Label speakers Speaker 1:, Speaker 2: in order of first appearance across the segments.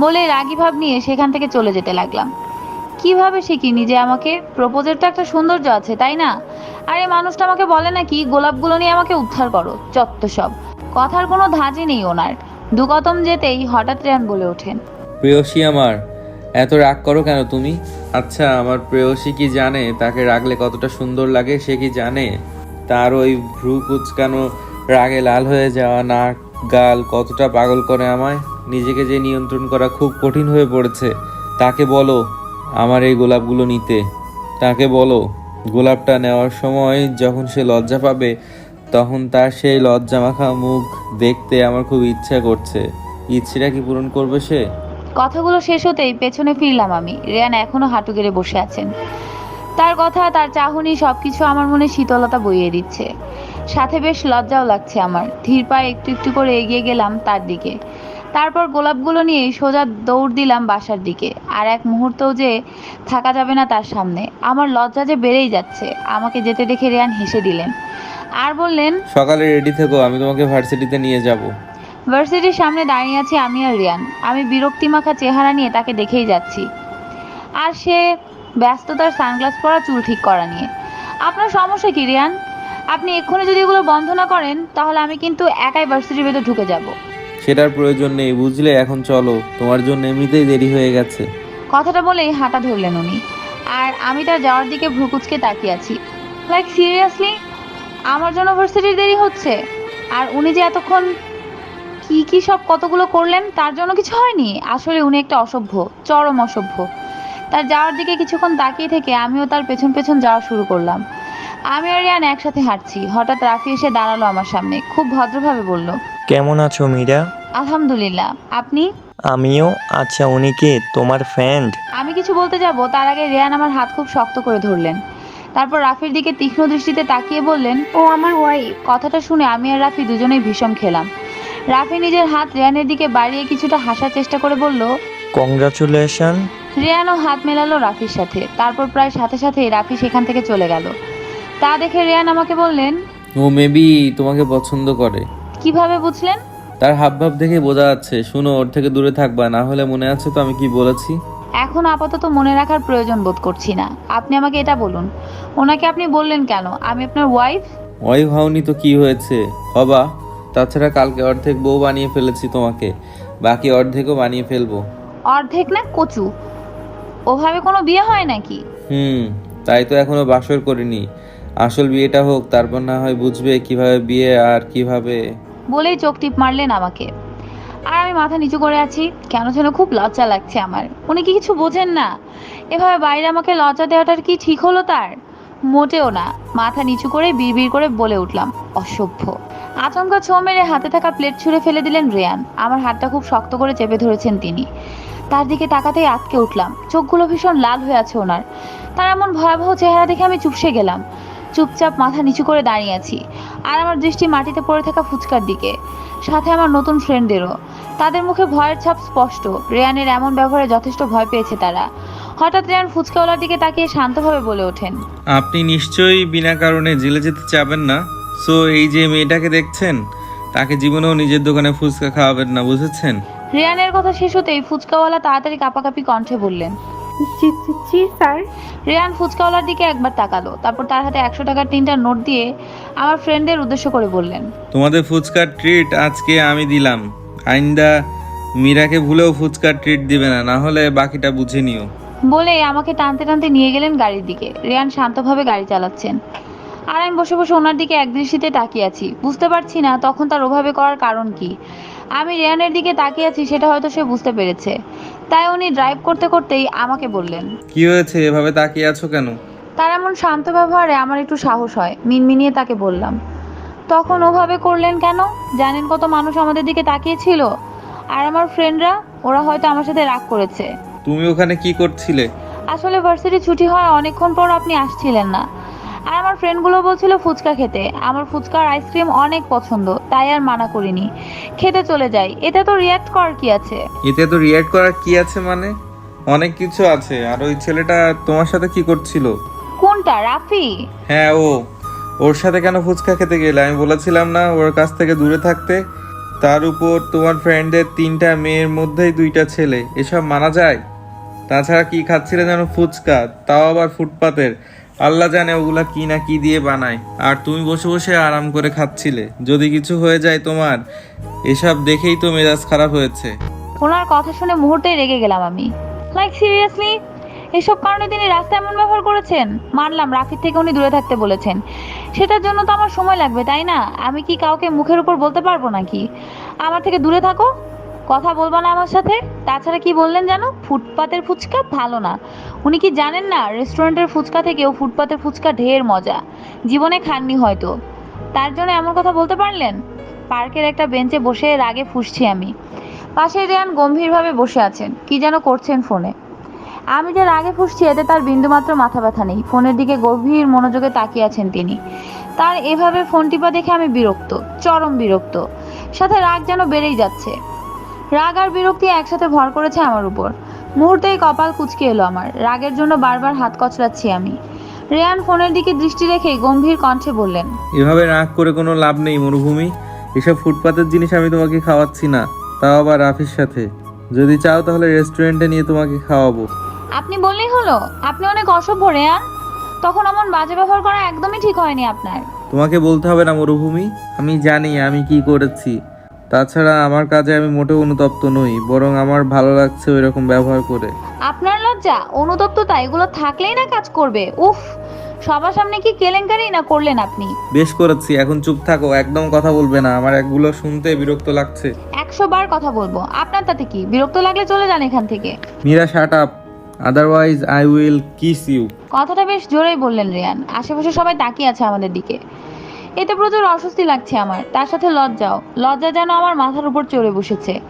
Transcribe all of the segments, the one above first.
Speaker 1: বলে রাগি ভাব নিয়ে সেখান থেকে চলে যেতে লাগলাম। কীভাবে শিখিনি যে আমাকে? প্রপোজের তো একটা সৌন্দর্য আছে, তাই না? আর এই মানুষটা আমাকে বলে নাকি, গোলাপগুলো নিয়ে আমাকে উদ্ধার করো, চত্ব সব। কথার কোনো ধাঁচই নেই ওনার। দু কদম যেতেই হঠাৎ রেয়ান বলে ওঠেন
Speaker 2: প্রেয়সী আমার, এত রাগ করো কেন তুমি? আচ্ছা আমার প্রেয়সী কি জানে? তাকে রাগলে কতটা সুন্দর লাগে, সে কি জানে? তার ওই ভ্রু কুচকানো রাগে লাল হয়ে যাওয়া নাক গাল কতটা পাগল করে আমায়? নিজেকে যে নিয়ন্ত্রণ করা খুব কঠিন হয়ে পড়েছে, তাকে বলো আমার এই গোলাপগুলো নিতে। তাকে বলো, গোলাপটা নেওয়ার সময় যখন সে লজ্জা পাবে, তখন তার সেই লজ্জা মাখা মুখ দেখতে আমার খুব ইচ্ছা করছে। ইচ্ছেটা কি পূরণ করবে সে?
Speaker 1: কথাগুলো শেষ হতেই পেছনে ফিরলাম আমি। রেয়ান এখনও হাঁটু গেড়ে বসে আছেন। তার কথা, তার চাহনি, সবকিছু আমার মনে শীতলতা বইয়ে দিচ্ছে। সাথে বেশ লজ্জাও লাগছে আমার। ধীর পায়ে একটু একটু করে এগিয়ে গেলাম তার দিকে। তারপর গোলাপগুলো নিয়ে সোজা দৌড় দিলাম বাসার দিকে। আর এক মুহূর্তও যে থাকা যাবে না তার সামনে। আমার লজ্জা যে বেড়েই যাচ্ছে। আমাকে যেতে দেখে রেয়ান হেসে দিলেন। আর বললেন
Speaker 2: সকালে রেডি থেকো আমি তোমাকে ভার্সিটিতে নিয়ে যাব।
Speaker 1: ভার্সিটির সামনে দাঁড়িয়ে আছি আমি আর রিয়ান। আমি বিরক্তিমাখা চেহারা নিয়ে তাকে দেখেই যাচ্ছি। আর সে ব্যস্ততার সানগ্লাস পরা চুল ঠিক করা নিয়ে। আপনার সমস্যা কি রিয়ান? আপনি এক্ষুনি যদি এগুলো বন্ধ না করেন তাহলে আমি কিন্তু একাই ভার্সিটির ভেতর ঢুকে যাব।
Speaker 2: সেটার প্রয়োজন নেই বুঝলে? এখন চলো তোমার জন্য এমনিতেই দেরি হয়ে গেছে।
Speaker 1: কথাটা বলেই হাঁটা ধরলেন উনি। আর আমি তার যাওয়ার দিকে ভ্রুকুচকে তাকিয়ে আছি। লাইক সিরিয়াসলি আমার জন্য ভার্সিটির দেরি হচ্ছে? আর উনি যে এতক্ষণ কি কি সব কতগুলো করলেন তার জন্য কিছু হয়নি? আসলে উনি একটা অসভ্য চরম অসভ্য। তার যাওয়ার দিকে কিছুক্ষণ তাকিয়ে থেকে আমিও তার পেছন পেছন যাওয়া শুরু করলাম। আমি আর রিয়ান একসাথে হাঁটছি। হঠাৎ রাফি এসে দাঁড়াল আমার সামনে। খুব ভদ্রভাবে বলল
Speaker 3: কেমন আছো মীরা?
Speaker 1: আলহামদুলিল্লাহ। আপনি?
Speaker 3: আমিও। আচ্ছা উনি কি? তোমার ফ্রেন্ড
Speaker 1: আমি কিছু বলতে যাব? তার আগে রিয়ান আমার হাত খুব শক্ত করে ধরলেন। তারপর রাফির দিকে তীক্ষ্ণ দৃষ্টিতে তাকিয়ে বললেন
Speaker 4: ও আমার ওয়াইফ
Speaker 1: কথাটা শুনে আমি আর রাফি দুজনেই ভীষণ খেলাম। রাফি নিজের হাত রিয়ানের দিকে বাড়িয়ে কিছুটা হাসার চেষ্টা করে বলল
Speaker 3: কংগ্রাচুলেশন
Speaker 1: রেয়ানও হাত মেলালো রাফির সাথে। তারপর প্রায় সাথে সাথে রাফি সেখান থেকে চলে গেল। তা দেখে রিয়ান আমাকে বললেন
Speaker 2: ও মেবি তোমাকে পছন্দ করে।
Speaker 1: কীভাবে বুঝলেন?
Speaker 2: তার হাবভাব দেখে বোঝা যাচ্ছে। শুনো ওর থেকে দূরে থাকবা না হলে মনে আছে তো আমি কি বলেছি?
Speaker 1: এখন আপাতত মনে রাখার প্রয়োজন বোধ করছি না। আপনি আমাকে এটা বলুন। ওনাকে আপনি বললেন কেন? আমি আপনার ওয়াইফ
Speaker 2: ওই ভাওনি তো কি হয়েছে? হবা। তাছাড়া কালকে অর্ধেক বউ বানিয়ে ফেলেছি তোমাকে। বাকি অর্ধেকও বানিয়ে ফেলব।
Speaker 1: অর্ধেক না কচু? ওভাবে কোনো বিয়ে হয় নাকি?
Speaker 2: হুম তাই তো এখনও বাসর করিনি। আসল বিয়েটা হোক, তারপর না হয় বুঝবে কীভাবে বিয়ে আর কীভাবে।
Speaker 1: বলেই চোখ টিপ মারলেন আমাকে। আর আমি মাথা নিচু করে আছি, কেন যেন খুব লজ্জা লাগছে আমার। উনি কি কিছু বোঝেন না। এভাবে বাইরে আমাকে লজ্জা দেওয়াটার কি ঠিক হলো তার? মোটেও না। মাথা নিচু করে বিড়বিড় করে বলে উঠলাম, অসভ্য। আচমকা ছো মেরে হাতে থাকা প্লেট ছুঁড়ে ফেলে দিলেন রেয়ান। আমার হাতটা খুব শক্ত করে চেপে ধরেছেন তিনি। তার দিকে তাকাতেই আটকে উঠলাম। চোখগুলো ভীষণ লাল হয়ে আছে ওনার। তার এমন ভয়াবহ চেহারা দেখে আমি চুপসে গেলাম। চুপচাপ মাথা নিচু করে দাঁড়িয়ে আছি। আর আমার দৃষ্টি মাটিতে পড়ে থাকা ফুচকার দিকে। সাথে আমার নতুন ফ্রেন্ডদেরও তাদের মুখে ভয়ের ছাপ স্পষ্ট। রেয়ানের এমন ব্যবহারে যথেষ্ট ভয় পেয়েছে তারা। হঠাৎ রেয়ান ফুচকাওয়ালার দিকে তাকিয়ে শান্তভাবে বলে ওঠেন।
Speaker 2: আপনি নিশ্চয়ই বিনা কারণে জেলে যেতে চাবেন না। সো এই যে মেয়েটাকে দেখছেন তাকে জীবনেও নিজের দোকানে ফুচকা খাওয়াবেন না বুঝেছেন?
Speaker 1: রেয়ানের কথা শেষ হতেই ফুচকাওয়ালা তাড়াতাড়ি কাপাকাপি কণ্ঠে বললেন
Speaker 4: জি জি জি স্যার।
Speaker 1: রেয়ান ফুচকাওয়ালার দিকে একবার তাকালো তারপর তার হাতে একশো টাকার তিনটা নোট দিয়ে আমার ফ্রেন্ডদের উদ্দেশ্য করে বললেন
Speaker 2: তোমাদের ফুচকার ট্রিট আজকে আমি দিলাম। আইন্দা মীরাকে ভুলেও ফুচকার ট্রিট দিবে না না হলে বাকিটা বুঝে নিও।
Speaker 1: বলে আমাকে টানতে টানতে নিয়ে গেলেন গাড়ির দিকে। রেয়ান শান্তভাবে গাড়ি চালাচ্ছেন। আর আমি বসে বসে ওনার দিকে একদৃষ্টিতে তাকিয়ে আছি। বুঝতে পারছি না তখন তার ওভাবে করার কারণ কি। আমি রেয়ানের দিকে তাকিয়ে আছি সেটা হয়তো সে বুঝতে পেরেছে। তাই উনি ড্রাইভ করতে করতেই আমাকে বললেন।
Speaker 2: কি হয়েছে? এভাবে তাকিয়ে আছো কেন?
Speaker 1: তার এমন শান্ত ব্যবহারে আমার একটু সাহস হয় মিনমিনিয়ে তাকে বললাম। তখন ওভাবে করলেন কেন? জানেন কত মানুষ আমাদের দিকে তাকিয়েছিল? আর আমার ফ্রেন্ডরা ওরা হয়তো আমার সাথে রাগ করেছে।
Speaker 2: তুমি ওখানে কি করছিলে?
Speaker 1: আসলে ভার্সিটি ছুটি হয় অনেকক্ষণ পর আপনি আসছিলেন না। আর আমার ফ্রেন্ডগুলো বলছিল ফুচকা খেতে। আমার ফুচকার আইসক্রিম অনেক পছন্দ তাই আর মানা করিনি। খেতে চলে যাই। এতে তো রিয়াক্ট করার কি আছে?
Speaker 2: এতে তো রিয়াক্ট করার কি আছে মানে? অনেক কিছু আছে। আর ওই ছেলেটা তোমার সাথে কি করছিল?
Speaker 1: কোনটা? রাফি?
Speaker 2: হ্যাঁ ও। ওর সাথে কেন ফুচকা খেতে গেলে? আমি বলেছিলাম না ওর কাছ থেকে দূরে থাকতে। তার উপর তোমার ফ্রেন্ডদের তিনটা মেয়ের মধ্যেই দুইটা ছেলে। এসব মানা যায়? তাছাড়া কি খাচ্ছিলে যেন ফুচকা? তাও আবার ফুটপাতের। আল্লাহ জানে ওগুলা কি না কি দিয়ে বানায়। আর তুমি বসে বসে আরাম করে খাচ্ছিলে। যদি কিছু হয়ে যায় তোমার, এসব দেখেই তো মেজাজ খারাপ হয়েছে।
Speaker 1: ওনার কথা শুনে মুহূর্তেই রেগে গেলাম আমি। লাইক সিরিয়াসলি এসব কারণে তিনি রাস্তায় এমন ব্যবহার করেছেন? মানলাম, রাফির থেকে উনি দূরে থাকতে বলেছেন। সেটার জন্য তো আমার সময় লাগবে, তাই না? আমি কি কাউকে মুখের উপর বলতে পারব নাকি? আমার থেকে দূরে থাকো। কথা বলবা না আমার সাথে? তাছাড়া কি বললেন জানো ফুটপাতের ফুচকা? ভালো না। উনি কি জানেন না, রেস্টুরেন্টের ফুচকা থেকেও ফুটপাতের ফুচকা ঢের মজা। জীবনে খাননি হয়তো। তার জন্য এমন কথা বলতে পারলেন? পার্কের একটা বেঞ্চে বসে রাগে ফুসছি আমি। পাশে রেয়ান গম্ভীরভাবে বসে আছেন। কি যেন করছেন ফোনে। আমি যে রাগে ফুসছি, এতে তার বিন্দুমাত্র মাথা ব্যথা নেই। ফোনের দিকে গভীর মনোযোগে তাকিয়ে আছেন তিনি। তার এভাবে ফোন টিপা দেখে আমি বিরক্ত, চরম বিরক্ত। সাথে রাগ যেন বেড়েই যাচ্ছে। রাগ আর বিরক্তি একসাথে ভর করেছে আমার উপর। মুহূর্তেই কপাল কুচকে এলো আমার। রাগের জন্য বারবার হাত কচলাচ্ছি আমি। রেয়ান ফোনের দিকে দৃষ্টি রেখেই গম্ভীর কণ্ঠে বললেন
Speaker 2: এভাবে রাগ করে কোনো লাভ নেই মরুভূমি। এসব ফুটপাতের জিনিস আমি তোমাকে খাওয়াচ্ছি না। তাও আবার রাফির সাথে। যদি চাও তাহলে রেস্টুরেন্টে নিয়ে তোমাকে খাওয়াবো।
Speaker 1: আপনি বললেই হলো। আপনি অনেক অসভ্য রেয়ান। তখন এমন বাজে ব্যবহার করা একদমই ঠিক হয়নি আপনার।
Speaker 2: তোমাকে বলতে হবে না মরুভূমি। আমি জানি আমি কি করেছি। তাছাড়া আমার কাজে আমি মোটেও অনুতপ্ত নই বরং আমার ভালো লাগছে ওই রকম ব্যবহার করে।
Speaker 1: আপনার লজ্জা? অনুতপ্ততা এগুলো থাকলেই না কাজ করবে? উফ সবার সামনে কি কেলেঙ্কারি না করলেন আপনি?
Speaker 2: বেশ করেছি এখন চুপ থাকো একদম কথা বলবে না আমার একগুলো শুনতে বিরক্ত লাগছে।
Speaker 1: একশো বার কথা বলব আপনার তাতে কি? বিরক্ত লাগলে চলে যান এখান থেকে।
Speaker 2: Meera shut up otherwise I will kiss you
Speaker 1: কথাটা বেশ জোরেই বললেন রিয়ান আশেপাশে সবাই তাকিয়ে আছে আমাদের দিকে। এতে প্রচুর অস্বস্তি লাগছে আমার। তার সাথে লজ্জাও। লজ্জা যেন আমার মাথার উপর চড়ে বসেছে।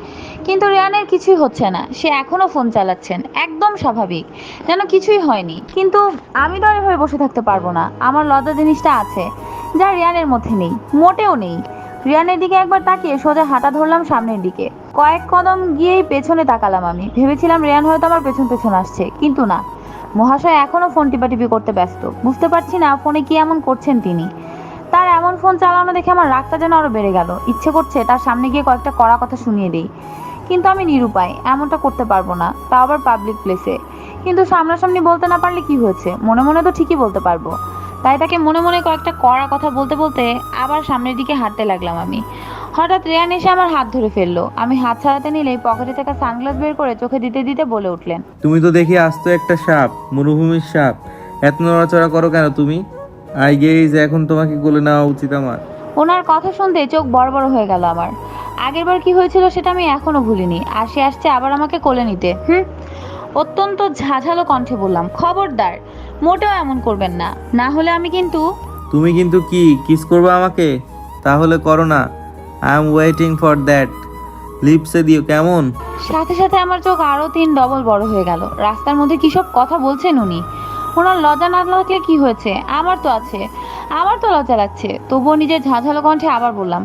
Speaker 1: কিন্তু রিয়ানের কিছুই হচ্ছে না। সে এখনও ফোন চালাচ্ছেন। একদম স্বাভাবিক। যেন কিছুই হয়নি। কিন্তু আমি তো আর এভাবে বসে থাকতে পারব না। আমার লজ্জা জিনিসটা আছে, যা রিয়ানের মধ্যে নেই। মোটেও নেই। রিয়ানের দিকে একবার তাকিয়ে সোজা হাঁটা ধরলাম সামনের দিকে। কয়েক কদম গিয়েই পেছনে তাকালাম আমি। ভেবেছিলাম রিয়ান হয়তো আমার পেছন পেছন আসছে। কিন্তু না। মহাশয় এখনও ফোন টিপাটিপি করতে ব্যস্ত। বুঝতে পারছি না ফোনে কি এমন করছেন তিনি। তার এমন ফোন চালানো দেখে আমার রাগটা যেন আরও বেড়ে গেল। ইচ্ছে করছে তার সামনে গিয়ে কয়েকটা কড়া কথা শুনিয়ে দিই। কিন্তু আমি নিরুপায়, এমনটা করতে পারব না তা আবার পাবলিক প্লেসে কিন্তু সামনাসামনি বলতে না পারলে কি হয়েছে? মনে মনে তো ঠিকই বলতে পারব। তাই তাকে মনে মনে কয়েকটা কড়া কথা বলতে বলতে আবার সামনের দিকে হাঁটতে লাগলাম আমি। হঠাৎ রেয়ান এসে আমার হাত ধরে ফেলল। আমি হাত ছাড়াতে নিলেই পকেটে থাকা সানগ্লাস বের করে চোখে দিতে দিতে বলে উঠলেন,
Speaker 2: তুমি তো দেখি আস্ত একটা সাপ, মরুভূমির সাপ। এত নড়াচড়া করো কেন তুমি? আই গেইজ এখন তোমাকে কোলে নেওয়া উচিত আমার।
Speaker 1: ওনার কথা শুনতে চোখ বড় বড় হয়ে গেল আমার। আগেরবার কি হয়েছিল সেটা আমি এখনও ভুলিনি আসে আসছে আবার আমাকে কোলে নিতে। হুম? অত্যন্ত ঝাঝালো কণ্ঠে বললাম খবরদার মোটেও এমন করবেন না। না হলে আমি কিন্তু
Speaker 2: তুমি কিন্তু কি কিস করবে আমাকে? তাহলে করো না। I am waiting for that. লিপসে দিও কেমন?
Speaker 1: সাথে সাথে আমার চোখ আরও তিন ডবল বড় হয়ে গেল। রাস্তার মধ্যে কি সব কথা বলছেন উনি? ওনার লজ্জা না লাগলে কি হয়েছে? আমার তো আছে। আমার তো লজ্জা লাগছে। তবুও নিজের ঝাঁঝালো কণ্ঠে আবার বললাম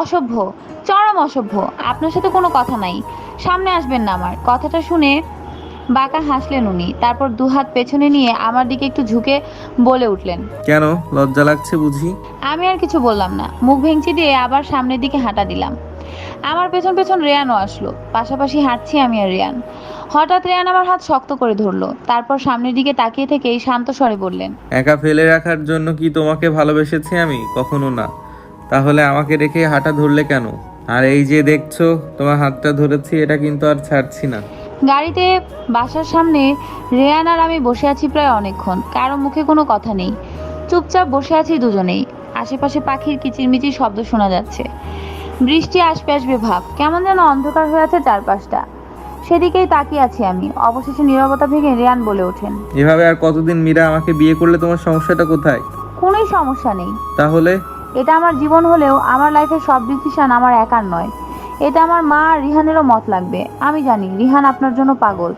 Speaker 1: অসভ্য চরম অসভ্য। আপনার সাথে কোনো কথা নাই। সামনে আসবেন না আমার। কথাটা শুনে বাঁকা হাসলেন উনি। তারপর দুহাত পেছনে নিয়ে আমার দিকে একটু ঝুঁকে বলে উঠলেন
Speaker 2: কেন? লজ্জা লাগছে বুঝি?
Speaker 1: আমি আর কিছু বললাম না। মুখ ভেঙচি দিয়ে আবার সামনের দিকে হাঁটা দিলাম। আমার পেছন পেছন রেয়ানও আসলো। পাশাপাশি হাঁটছি আমি আর রেয়ান। হঠাৎ রেয়ান আমার হাত শক্ত করে ধরলো। তারপর সামনের দিকে তাকিয়ে থেকেই শান্ত স্বরে বললেন
Speaker 2: একা ফেলে রাখার জন্য কি তোমাকে ভালোবেসেছি আমি? কখনো না। তাহলে আমাকে রেখে হাঁটা ধরলে কেন? আর এই যে দেখছ তোমার হাতটা ধরেছি এটা কিন্তু আর ছাড়ছি না।
Speaker 1: গাড়িতে বাসার সামনে রেয়ান আর আমি বসে আছি প্রায় অনেকক্ষণ। কারও মুখে কোনো কথা নেই। চুপচাপ বসে আছি দুজনেই। আশেপাশে পাখির কিচিরমিচির শব্দ শোনা যাচ্ছে। বৃষ্টি আসবে আসবে ভাব। কেমন যেন অন্ধকার হয়ে আছে চারপাশটা। সেদিকেই তাকিয়ে আছি আমি। অবশেষে নীরবতা ভেঙে রিয়ান বলে ওঠেন।
Speaker 2: এভাবে আর কতদিন মীরা আমাকে বিয়ে করলে তোমার সমস্যাটা কোথায়?
Speaker 1: কোনোই সমস্যা নেই।
Speaker 2: তাহলে?
Speaker 1: এটা আমার জীবন হলেও আমার লাইফের সব ডিসিশন আমার একার নয়। এটা আমার মা আর রিহানেরও মত লাগবে। আমি জানি রিহান আপনার জন্য পাগল।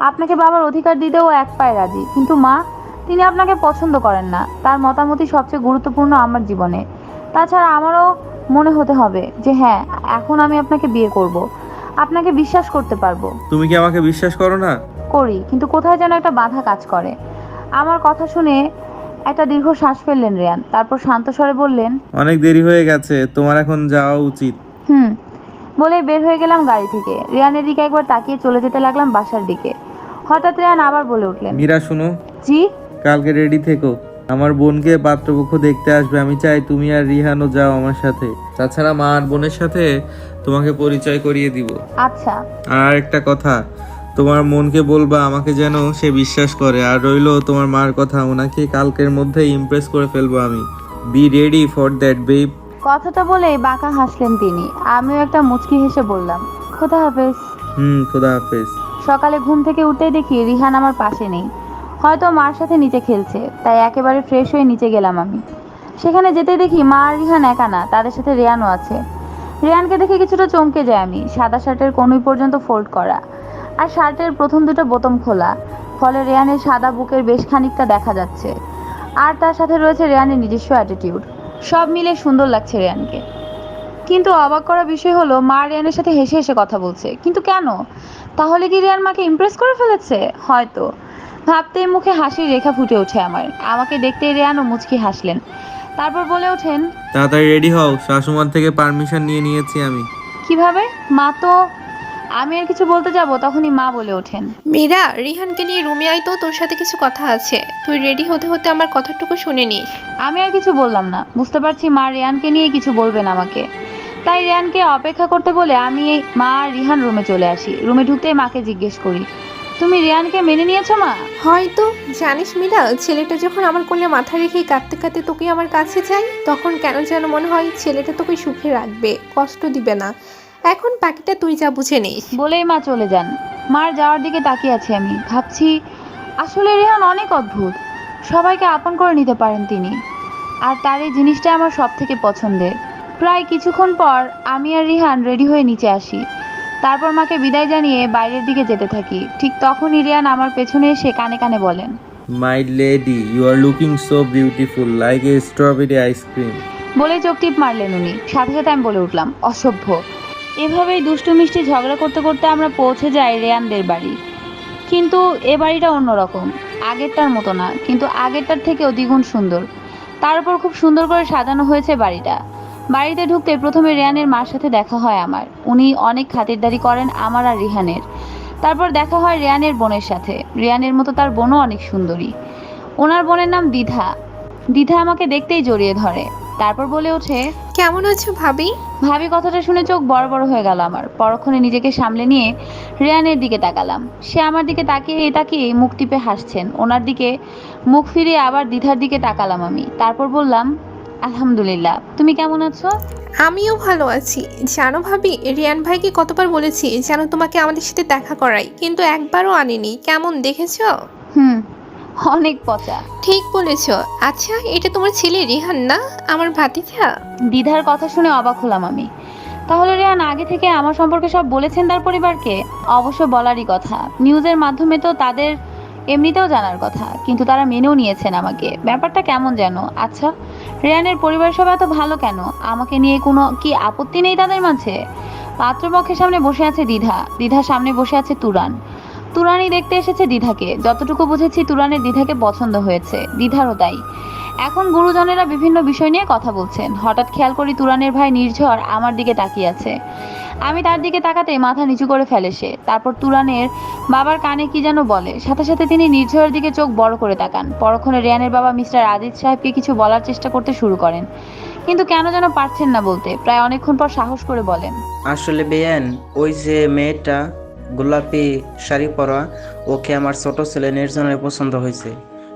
Speaker 1: আপনাকে বাবার অধিকার দিতেও এক পায়ে রাজি। কিন্তু মা তিনি আপনাকে পছন্দ করেন না। তার মতামতই সবচেয়ে গুরুত্বপূর্ণ আমার জীবনে। তাছাড়া আমারও মনে হতে হবে যে হ্যাঁ এখন আমি আপনাকে বিয়ে করব। আপনাকে বিশ্বাস করতে পারব।
Speaker 2: তুমি কি আমাকে বিশ্বাস করো না?
Speaker 1: করি কিন্তু কোথায় যেন একটা বাধা কাজ করে। আমার কথা শুনে একটা দীর্ঘ শ্বাস ফেললেন রিয়ান তারপর শান্ত স্বরে বললেন
Speaker 2: অনেক দেরি হয়ে গেছে তোমার এখন যাওয়া উচিত।
Speaker 1: হুম বলে বের হয়ে গেলাম গাড়ি থেকে। রিয়ানের দিকে একবার তাকিয়ে চলে যেতে লাগলাম বাসার দিকে। হঠাৎ রিয়ান আবার বলে উঠলেন
Speaker 2: মীরা শুনো।
Speaker 1: জি?
Speaker 2: কালকে রেডি থেকো। আমার বোনকে পাত্রপক্ষ দেখতে আসবে আমি চাই তুমি আর রিহানও যাও আমার সাথে। তাছাড়া মা আর বোনের সাথে তোমাকে পরিচয় করিয়ে দিব।
Speaker 1: আচ্ছা।
Speaker 2: আর একটা কথা তোমার মনকে বলবা আমাকে যেন সে বিশ্বাস করে। আর রইল তোমার মার কথা ওনাকে কালকের মধ্যে ইমপ্রেস করে ফেলব আমি। Be ready for that babe
Speaker 1: কথাটা বলে বাঁকা হাসলেন তিনি। আমিও একটা মুচকি হেসে বললাম খোদা হাফেজ।
Speaker 2: হুম খোদা হাফেজ।
Speaker 1: সকালে ঘুম থেকে উঠতেই দেখি রিহান আমার পাশে নেই। হয়তো মার সাথে নিচে খেলছে, তাই একেবারে ফ্রেশ হয়ে নিচে গেলাম আমি। সেখানে যেতে দেখি মা আর রিহান একা না, তাদের সাথে রেয়ানও আছে। রেয়ানকে দেখে কিছুটা চমকে যায় আমি, সাদা শার্টের কনুই পর্যন্ত ফোল্ড করা, আর শার্টের প্রথম দুটো বোতাম খোলা, ফলে রেয়ানের সাদা বুকের বেশ খানিকটা দেখা যাচ্ছে। আর তার সাথে রয়েছে রেয়ানের নিজস্ব অ্যাটিটিউড সব মিলে সুন্দর লাগছে রেয়ানকে। কিন্তু অবাক করা বিষয় হলো, মা রিয়ানের সাথে হেসে হেসে কথা বলছে, কিন্তু কেন? তাহলে কি রিয়ান মাকে ইমপ্রেস করে ফেলেছে? হয়তো। ভাবতেই মুখে হাসির রেখা ফুটে ওঠে আমার। আমাকে দেখতে রিয়ানও মুচকি হাসলেন। তারপর বলে ওঠেন
Speaker 2: তাড়াতাড়ি রেডি হও শাশুমার থেকে পারমিশন নিয়ে নিয়েছি আমি।
Speaker 1: কীভাবে? মা তো আমি আর কিছু বলতে যাব তখনই মা বলে ওঠেন।
Speaker 4: মীরা রিহানকে নিয়ে রুমে আয় তো তোর সাথে কিছু কথা আছে। তুই রেডি হতে হতে আমার কথাটুকু শুনে নিস।
Speaker 1: আমি আর কিছু বললাম না। বুঝতে পারছি মা রিয়ানকে নিয়ে কিছু বলবেন আমাকে। তাই রিয়ানকে অপেক্ষা করতে বলে আমি মা আর রিহান রুমে চলে আসি। রুমে ঢুকতেই মাকে জিজ্ঞেস করি তুমি রিয়ানকে মেনে নিয়েছো মা?
Speaker 4: হয়তো। জানিস মীরা ছেলেটা যখন আমার কোলে মাথা রেখে কাঁদতে কাঁদতে তোকে আমার কাছে চাই তখন কেন যেন মনে হয় ছেলেটা তোকে সুখে রাখবে কষ্ট দিবে না। এখন বাকিটা তুই যা বুঝে নিস।
Speaker 1: বলেই মা চলে যান। মার যাওয়ার দিকে তাকিয়ে আছি আমি। ভাবছি আসলে রেহান অনেক অদ্ভুত। সবাইকে আপন করে নিতে পারেন তিনি। আর তার এই জিনিসটা আমার সব থেকে পছন্দের। প্রায় কিছুক্ষণ পর আমি আর রিহান রেডি হয়ে নিচে আসি। তারপর মাকে বিদায় জানিয়ে বাইরের দিকে যেতে থাকি। ঠিক তখনই রিয়ান আমার পেছনে এসে কানে কানে বলেন
Speaker 2: my lady you are looking so beautiful like a strawberry ice cream
Speaker 1: বলে চোখ টিপ মারলেন উনি। সাথে সাথে আমি বলে উঠলাম অসভ্য। এভাবেই দুষ্টু মিষ্টি ঝগড়া করতে করতে আমরা পৌঁছে যাই রেয়ানদের বাড়ি। কিন্তু এ বাড়িটা অন্যরকম আগেরটার মতো না কিন্তু আগেরটার থেকেও দ্বিগুণ সুন্দর। তার উপর খুব সুন্দর করে সাজানো হয়েছে বাড়িটা। বাড়িতে ঢুকতে প্রথমে রেয়ানের মার সাথে দেখা হয় আমার। উনি অনেক খাতিরদারি করেন আমার আর রিহানের। তারপর দেখা হয় রেয়ানের বোনের সাথে। রেয়ানের মতো তার বোনও অনেক সুন্দরী। ওনার বোনের নাম দ্বিধা দ্বিধা আমাকে দেখতেই জড়িয়ে ধরে। তারপর বলে ওঠে
Speaker 4: কেমন আছো ভাবি?
Speaker 1: ভাবি কথাটা শুনে চোখ বড় বড় হয়ে গেল আমার। পরক্ষণে নিজেকে সামলে নিয়ে রেয়ানের দিকে তাকালাম। সে আমার দিকে তাকিয়ে তাকিয়ে মুখ টিপে হাসছেন। ওনার দিকে মুখ ফিরিয়ে আবার দ্বিধার দিকে তাকালাম আমি। তারপর বললাম আলহামদুলিল্লাহ। তুমি কেমন আছো?
Speaker 4: আমিও ভালো আছি। জানো ভাবি রিয়ান ভাইকে কতবার বলেছি যেন তোমাকে আমাদের সাথে দেখা করাই কিন্তু একবারও আনিনি। কেমন দেখেছ?
Speaker 1: হুম অনেক পচা।
Speaker 4: ঠিক বলেছ। আচ্ছা এটা তোমার ছেলে রিহান না? আমার ভাতিজা?
Speaker 1: দ্বিধার কথা শুনে অবাক হলাম আমি। তাহলে রেহান আগে থেকে আমার সম্পর্কে সব বলেছেন তার পরিবারকে? অবশ্য বলারই কথা। নিউজের মাধ্যমে তো তাদের এমনিতেও জানার কথা, কিন্তু তারা মেনেও নিয়েছেন আমাকে। ব্যাপারটা কেমন যেন? আচ্ছা রেয়ানের পরিবার সবাই এত ভালো কেন? আমাকে নিয়ে কোনো কি আপত্তি নেই তাদের মাঝে? পাত্রপক্ষের সামনে বসে আছে দ্বিধা। দ্বিধার সামনে বসে আছে তুরান। তুরানি দেখতে এসেছে দ্বিধাকে। যতটুকু বুঝেছি, তুরানের দ্বিধাকে পছন্দ হয়েছে। দ্বিধারও তাই। এখন গুরুজনেরা বিভিন্ন বিষয় নিয়ে কথা বলছেন। হঠাৎ খেয়াল করি তুরানের ভাই নির্ঝর আমার দিকে তাকিয়ে আছে। আমি তার দিকে তাকাতে মাথা নিচু করে ফেলে সে। তারপর তুরানের বাবার কানে কি যেন বলে। সাথে সাথে তিনি নির্ঝরের দিকে চোখ বড় করে তাকান। পরক্ষণে রিয়ানের বাবা মিস্টার আদিত সাহেবকে কিছু বলার চেষ্টা করতে শুরু করেন। কিন্তু কেন যেন পারছেন না বলতে। প্রায় অনেকক্ষণ পর সাহস করে বলেন,
Speaker 5: আসলে বেয়ান, ওই যে মেয়েটা, গোলাপি শাড়ি পরা, ওকে আমার ছোট ছেলে নির্জনের পছন্দ হয়েছে।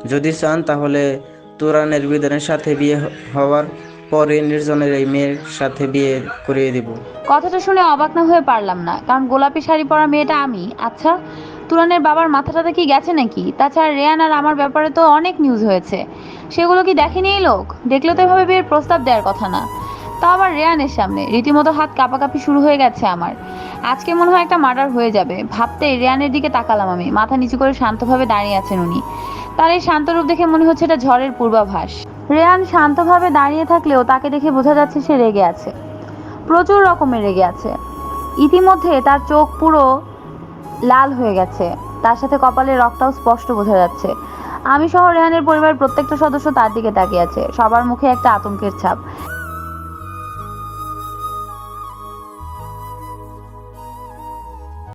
Speaker 5: যদি চান তাহলে তুরানের বিধানের সাথে বিয়ে হওয়ার পরে নির্জনের এই মেয়ের সাথে বিয়ে করিয়ে দিব।
Speaker 1: কথাটা শুনে অবাক না হয়ে পারলাম না, কারণ গোলাপি শাড়ি পরা মেয়েটা আমি। আচ্ছা তুরানের বাবার মাথাটাতে কি গেছে নাকি? তাছাড়া রেয়ান আর আমার ব্যাপারে তো অনেক নিউজ হয়েছে। সেগুলো কি দেখেনি এই লোক? দেখলে তো এভাবে বিয়ের প্রস্তাব দেওয়ার কথা না। তা আবার রেয়ানের সামনে। রীতিমতো হাত কাঁপাকাঁপি শুরু হয়ে গেছে আমার। আজকে মনে হয় একটা মার্ডার হয়ে যাবে। ভাবতেই রেয়ানের দিকে তাকালাম আমি। মাথা নিচু করে শান্তভাবে দাঁড়িয়ে আছেন উনি। তার এই শান্ত রূপ দেখে মনে হচ্ছে এটা ঝড়ের পূর্বাভাস। রেয়ান শান্তভাবে দাঁড়িয়ে থাকলেও তাকে দেখে বোঝা যাচ্ছে সে রেগে আছে। প্রচুর রকমের রেগে আছে। ইতিমধ্যে তার চোখ পুরো লাল হয়ে গেছে। তার সাথে কপালের রক্তটাও স্পষ্ট বোঝা যাচ্ছে। আমি সহ রেহানের পরিবারের প্রত্যেকটা সদস্য তার দিকে তাকিয়ে আছে। সবার মুখে একটা আতঙ্কের ছাপ।